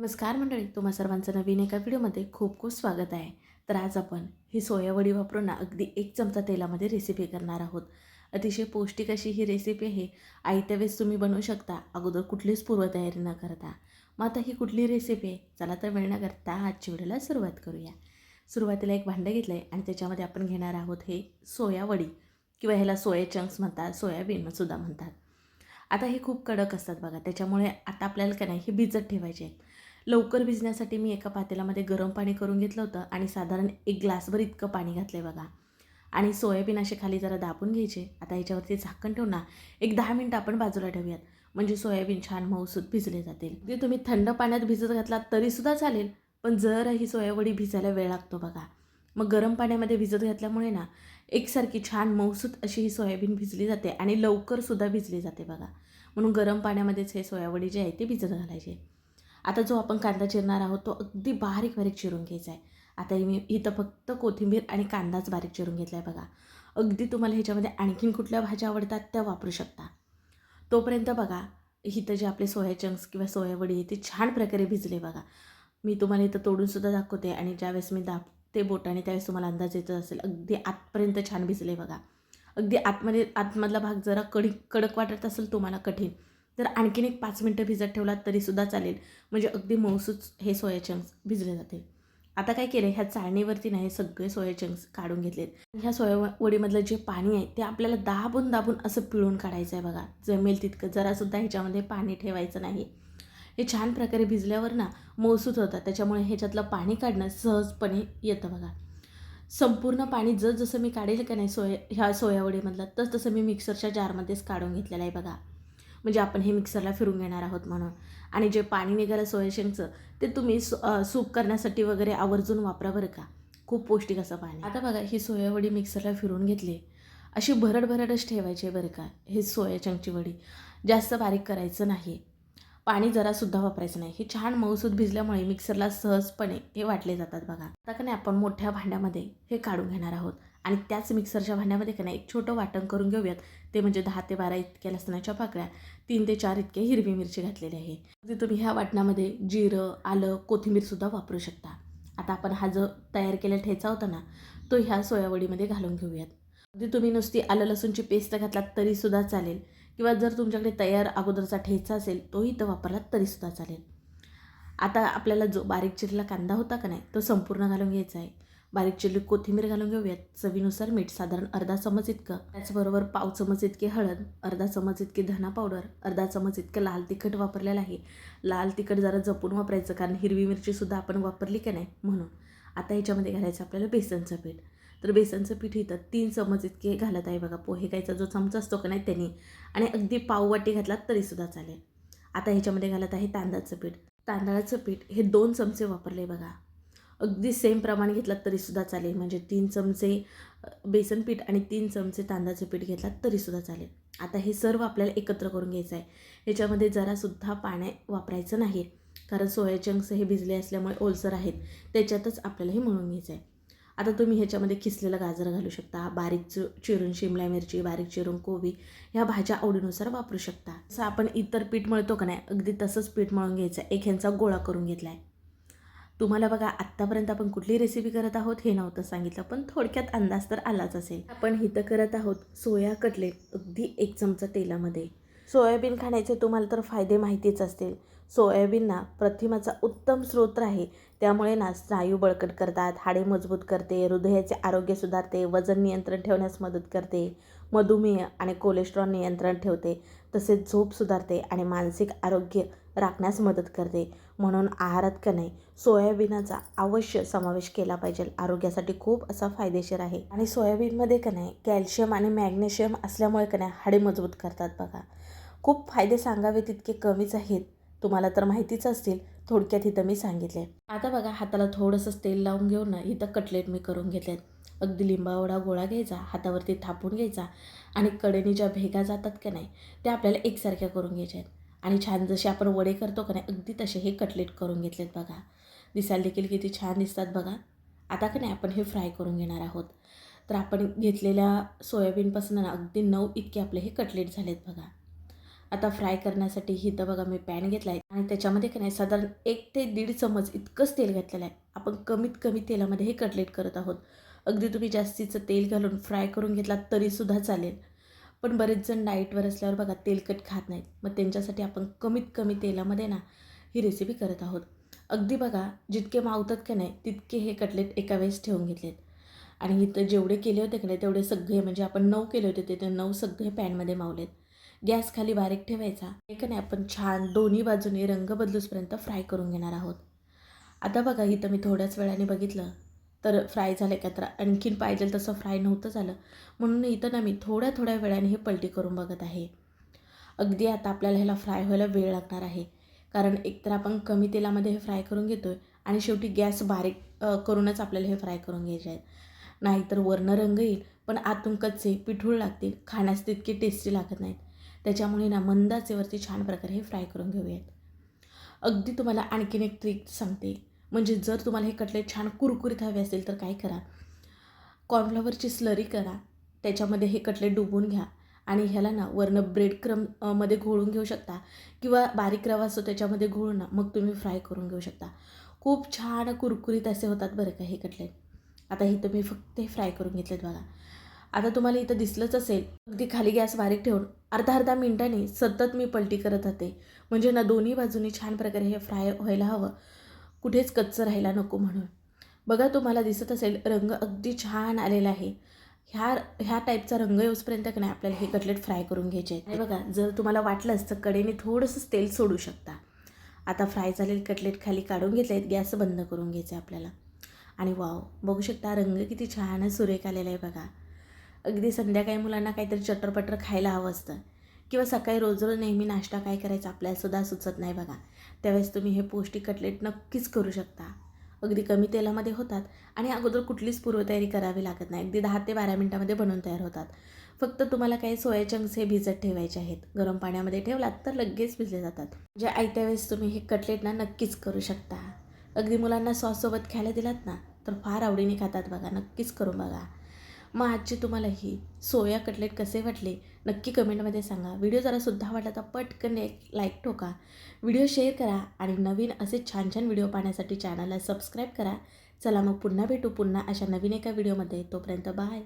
नमस्कार मंडळी तुम्हा सर्वांचं नवीन एका व्हिडिओमध्ये खूप खूप स्वागत आहे. तर आज आपण ही सोयावडी वापरून ना अगदी एक चमचा तेलामध्ये रेसिपी करणार आहोत. अतिशय पौष्टिक अशी ही रेसिपी आहे. आयत्या वेळेस तुम्ही बनवू शकता. अगोदर कुठलीच पूर्वतयारी न करता. मग आता ही कुठली रेसिपी आहे? चला तर वेळ न करता आजच्या व्हिडिओला सुरुवात करूया. सुरुवातीला एक भांडं घेतलं आहे आणि त्याच्यामध्ये आपण घेणार आहोत हे सोयावडी किंवा ह्याला सोया चंक्स म्हणतात सोयाबीनसुद्धा म्हणतात. आता हे खूप कडक असतात बघा. त्याच्यामुळे आता आपल्याला काय नाही हे भिजत ठेवायचे आहेत. लवकर भिजण्यासाठी मी एका पातेल्यामध्ये गरम पाणी करून घेतलं होतं आणि साधारण एक ग्लासभर इतकं पाणी घातलं आहे बघा. आणि सोयाबीन असे खाली जरा दाबून घ्यायचे. आता याच्यावरती झाकण ठेवून ना एक दहा मिनटं आपण बाजूला ठेवूयात. म्हणजे सोयाबीन छान मऊसूत भिजले जातील. जे तुम्ही थंड पाण्यात भिजत घातलात तरीसुद्धा चालेल पण जर ही सोयावडी भिजायला वेळ लागतो बघा. मग गरम पाण्यामध्ये भिजत घातल्यामुळे ना एकसारखी छान मऊसूत अशी ही सोयाबीन भिजली जाते आणि लवकरसुद्धा भिजली जाते बघा. म्हणून गरम पाण्यामध्येच हे सोयावडी जे आहे ते भिजत घालायचे. आता जो आपण कांदा चिरणार आहोत तो अगदी बारीक बारीक चिरून घ्यायचा आहे. आता मी इथं फक्त कोथिंबीर आणि कांदाच बारीक चिरून घेतला आहे बघा. अगदी तुम्हाला ह्याच्यामध्ये आणखीन कुठल्या भाज्या आवडतात त्या वापरू शकता. तोपर्यंत बघा इथं जे आपले सोया चंक्स किंवा सोयावडी आहे ते छान प्रकारे भिजले बघा. मी तुम्हाला इथं तोडूनसुद्धा दाखवते आणि ज्यावेळेस मी दाबते बोटाने त्यावेळेस तुम्हाला अंदाज येत असेल. अगदी आतपर्यंत छान भिजले बघा. अगदी आतमध्ये आतमधला भाग जरा कडी कडक वाटत असेल तुम्हाला कठीण. तर आणखीन एक पाच मिनटं भिजत ठेवलात तरीसुद्धा चालेल. म्हणजे अगदी मऊसूच हे सोया चंक्स भिजले जातील. आता काय केलं ह्या चाळणीवरती नाही हे सगळे सोया चंक्स काढून घेतलेत. ह्या सोया वडीमधलं जे पाणी आहे ते आपल्याला दाबून दाबून असं पिळून काढायचं आहे बघा. जमेल तितकं. जरासुद्धा ह्याच्यामध्ये पाणी ठेवायचं नाही. हे छान प्रकारे भिजल्यावर ना मौसूत होतात. त्याच्यामुळे ह्याच्यातलं पाणी काढणं सहजपणे येतं बघा. संपूर्ण पाणी जस जसं मी काढेल का नाही सोया ह्या सोयावडीमधलं तस तसं मी मिक्सरच्या जारमध्येच काढून घेतलेलं आहे बघा. म्हणजे आपण हे मिक्सरला फिरून घेणार आहोत म्हणून. आणि जे पाणी निघालं सोयाशेंगचं ते तुम्ही सु सूप करण्यासाठी वगैरे आवर्जून वापरा बरं का. खूप पौष्टिक असं पाणी. आता बघा ही सोयावडी मिक्सरला फिरून घेतली. अशी भरड भरडच ठेवायची आहे बरं का हे सोयाचंगची वडी. जास्त बारीक करायचं नाही. पाणी जरासुद्धा वापरायचं नाही. हे छान मऊसूद भिजल्यामुळे मिक्सरला सहजपणे हे वाटले जातात बघा. आता का नाही आपण मोठ्या भांड्यामध्ये हे काढून घेणार आहोत. आणि त्याच मिक्सरच्या भांड्यामध्ये का नाही एक छोटं वाटण करून घेऊयात. ते म्हणजे दहा ते बारा इतक्या लसणाच्या पाकळ्या तीन ते चार इतके हिरवी मिरची घातलेली आहे. ते तुम्ही ह्या वाटणामध्ये जिरं आलं कोथिंबीरसुद्धा वापरू शकता. आता आपण हा जो तयार केलेला ठेचा होता ना तो ह्या सोयावडीमध्ये घालून घेऊयात. अगदी तुम्ही नुसती आलं लसूणची पेस्ट घातलात तरीसुद्धा चालेल. किंवा जर तुमच्याकडे तयार अगोदरचा ठेचा असेल तोही तर वापरलात तरीसुद्धा चालेल. आता आपल्याला जो बारीक चिरला कांदा होता का नाही तो संपूर्ण घालून घ्यायचा आहे. बारीक चिरली कोथिंबीर घालून घेऊयात. चवीनुसार मीठ साधारण अर्धा चमच इतकं. त्याचबरोबर पाव चमच इतके हळद अर्धा चमच इतके धना पावडर अर्धा चमच इतकं लाल तिखट वापरलेलं आहे. लाल तिखट जरा जपून वापरायचं कारण हिरवी मिरचीसुद्धा आपण वापरली की नाही म्हणून. आता ह्याच्यामध्ये घालायचं आपल्याला बेसनचं पीठ. तर बेसनचं पीठ इथं तीन चमच इतके घालत आहे बघा. पोहे खायचा जो चमचा असतो का नाही त्यांनी. आणि अगदी पाववाटी घातलात तरीसुद्धा चालेल. आता ह्याच्यामध्ये घालत आहे तांदळाचं पीठ. तांदळाचं पीठ हे दोन चमचे वापरले बघा. अगदी सेम प्रमाण घेतलात तरीसुद्धा चालेल. म्हणजे तीन चमचे बेसन पीठ आणि तीन चमचे तांदळाचे पीठ घेतलात तरीसुद्धा चालेल. आता हे सर्व आपल्याला एकत्र करून घ्यायचं आहे. ह्याच्यामध्ये जरासुद्धा पाणी वापरायचं नाही. कारण सोया चंक्स हे भिजले असल्यामुळे ओलसर आहेत. त्याच्यातच आपल्याला हे म्हणून घ्यायचं आहे. आता तुम्ही ह्याच्यामध्ये खिसलेलं गाजर घालू शकता बारीक चि चिरून शिमला मिरची बारीक चिरून कोबी ह्या भाज्या आवडीनुसार वापरू शकता. जसं आपण इतर पीठ मळतो का नाही अगदी तसंच पीठ मळून घ्यायचं एक ह्यांचा गोळा करून घेतला आहे तुम्हाला बघा आत्तापर्यंत आपण कुठली रेसिपी करत आहोत हे नव्हतं सांगितलं पण थोडक्यात अंदाज तर आलाच असेल. आपण हिथं करत आहोत सोया कटलेट अगदी एक चमचा तेलामध्ये. सोयाबीन खाण्याचे तुम्हाला तर फायदे माहितीच असतील. सोयाबीन ना प्रथिमाचा उत्तम स्रोत आहे त्यामुळे ना स्नायू बळकट करतात हाडे मजबूत करते हृदयाचे आरोग्य सुधारते वजन नियंत्रण ठेवण्यास मदत करते मधुमेह आणि कोलेस्ट्रॉल नियंत्रण ठेवते तसेच झोप सुधारते आणि मानसिक आरोग्य राखण्यास मदत करते. म्हणून आहारात का नाही सोयाबीनाचा अवश्य समावेश केला पाहिजे. आरोग्यासाठी खूप असा फायदेशीर आहे. आणि सोयाबीनमध्ये का नाही कॅल्शियम आणि मॅग्नेशियम असल्यामुळे का नाही हाडे मजबूत करतात बघा. खूप फायदे सांगावे तितके कमीच आहेत. तुम्हाला तर माहितीच असतील थोडक्यात इथं मी सांगितले आता बघा हाताला थोडंसं तेल लावून घेऊन ना इथं कटलेट मी करून घेतलेत. अगदी लिंबावडा गोळा घ्यायचा हातावरती थापून घ्यायचा आणि कडेने ज्या भेगा जातात का नाही त्या आपल्याला एकसारख्या करून घ्यायच्या आहेत आणि छान जसे आपण वडे करतो का नाही अगदी तसे हे कटलेट करून घेतलेत बघा. दिसायला देखील किती छान दिसतात बघा. आता का नाही आपण हे फ्राय करून घेणार आहोत. तर आपण घेतलेल्या सोयाबीनपासून ना अगदी नऊ इतके आपले हे कटलेट झालेत बघा. आता फ्राय करण्यासाठी इथं बघा मी पॅन घेतला आहे आणि त्याच्यामध्ये का नाही साधारण एक ते दीड चमच इतकंच तेल घातलेलं आहे. आपण कमीत कमी तेलामध्ये हे कटलेट करत आहोत. अगदी तुम्ही जास्तीचं तेल घालून फ्राय करून घेतलात तरीसुद्धा चालेल. पण बरेच जण डाईटवर असल्यावर बघा तेलकट खात नाहीत. मग त्यांच्यासाठी आपण कमीत कमी तेलामध्ये ना ही रेसिपी करत आहोत. अगदी बघा जितके मावतात का नाही तितके हे कटलेट एका वेळेस ठेवून घेतलेत. आणि इथं जेवढे केले होते का नाही तेवढे सगळे म्हणजे आपण नऊ केले होते ते ते नऊ सगळे पॅनमध्ये मावलेत. गॅस खाली बारीक ठेवायचा. हे का नाही आपण छान दोन्ही बाजूने रंग बदलूसपर्यंत फ्राय करून घेणार आहोत. आता बघा इथं मी थोड्याच वेळाने बघितलं. तर फ्राय झालं का? तर आणखीन पाहिजे तसं फ्राय नव्हतं झालं. म्हणून इथं ना मी थोड्या थोड्या वेळाने हे पलटी करून बघत आहे. अगदी आता आपल्याला ह्याला फ्राय व्हायला वेळ लागणार आहे. कारण एकतर आपण कमी तेलामध्ये हे फ्राय करून घेतो आहे आणि शेवटी गॅस बारीक करूनच आपल्याला हे फ्राय करून घ्यायचे आहेत नाहीतर वरनं रंग येईल पण आतून कच्चे पिठूळ लागतील खाण्यास तितके टेस्टी लागत नाहीत. त्याच्यामुळे ना मंदाचेवरती छान प्रकारे हे फ्राय करून घेऊयात. अगदी तुम्हाला आणखीन एक ट्रिक सांगते. म्हणजे जर तुम्हाला हे कटलेट छान कुरकुरीत हवे असेल तर काय करा? कॉर्नफ्लॉवरची स्लरी करा. त्याच्यामध्ये हे कटलेट डुबून घ्या. आणि ह्याला ना वरनं ब्रेड क्रममध्ये घोळून घेऊ शकता. किंवा बारीक रवा असतो त्याच्यामध्ये घोळून ना मग तुम्ही फ्राय करून घेऊ शकता. खूप छान कुरकुरीत असे होतात बरं का हे कटलेट. आता हे तुम्ही फक्त हे फ्राय करून घेतलेत बघा. आता तुम्हाला इथं दिसलंच असेल. अगदी खाली गॅस बारीक ठेवून अर्धा अर्धा मिनिटांनी सतत मी पलटी करत राहते म्हणजे ना दोन्ही बाजूनी छान प्रकारे हे फ्राय व्हायला हवं. कुठेच कच्चं राहायला नको म्हणून. बघा तुम्हाला दिसत असेल रंग अगदी छान आलेला आहे. ह्या ह्या टाईपचा रंग येऊसपर्यंत की नाही आपल्याला हे कटलेट फ्राय करून घ्यायचे आहेत. आणि बघा जर तुम्हाला वाटलंच तर कडेने थोडंसं तेल सोडू शकता. आता फ्राय झालेले कटलेट खाली काढून घेतले आहेत गॅस बंद करून घ्यायचे आपल्याला. आणि वाव बघू शकता रंग किती छान सुरेख आलेला आहे बघा. अगदी संध्याकाळी मुलांना काहीतरी चटरपटर खायला हवं असतं. किंवा सकाळी रोज रोज नेहमी नाश्ता काय करायचा आपल्यालासुद्धा सुचत नाही बघा. त्यावेळेस तुम्ही हे पौष्टिक कटलेट नक्कीच करू शकता. अगदी कमी तेलामध्ये होतात आणि अगोदर कुठलीच पूर्वतयारी करावी लागत नाही. अगदी दहा ते बारा मिनटामध्ये बनवून तयार होतात. फक्त तुम्हाला काही सोया चंक्स हे भिजत ठेवायचे आहेत. गरम पाण्यामध्ये ठेवलात तर लगेच भिजले जातात. जे आयत्या वेळेस तुम्ही हे कटलेट ना नक्कीच करू शकता. अगदी मुलांना सॉससोबत खायला दिलात ना तर फार आवडीने खातात बघा. नक्कीच करून बघा. मग आजची तुम्हाला ही सोया कटलेट कसे वाटले नक्की कमेंटमध्ये सांगा. व्हिडिओ जरा सुद्धा तर पटकन एक लाईक ठोका. व्हिडिओ शेअर करा आणि नवीन असे छान छान व्हिडिओ पाहण्यासाठी चॅनलला सबस्क्राईब करा. चला मग पुन्हा भेटू पुन्हा अशा नवीन एका व्हिडिओमध्ये तोपर्यंत बाय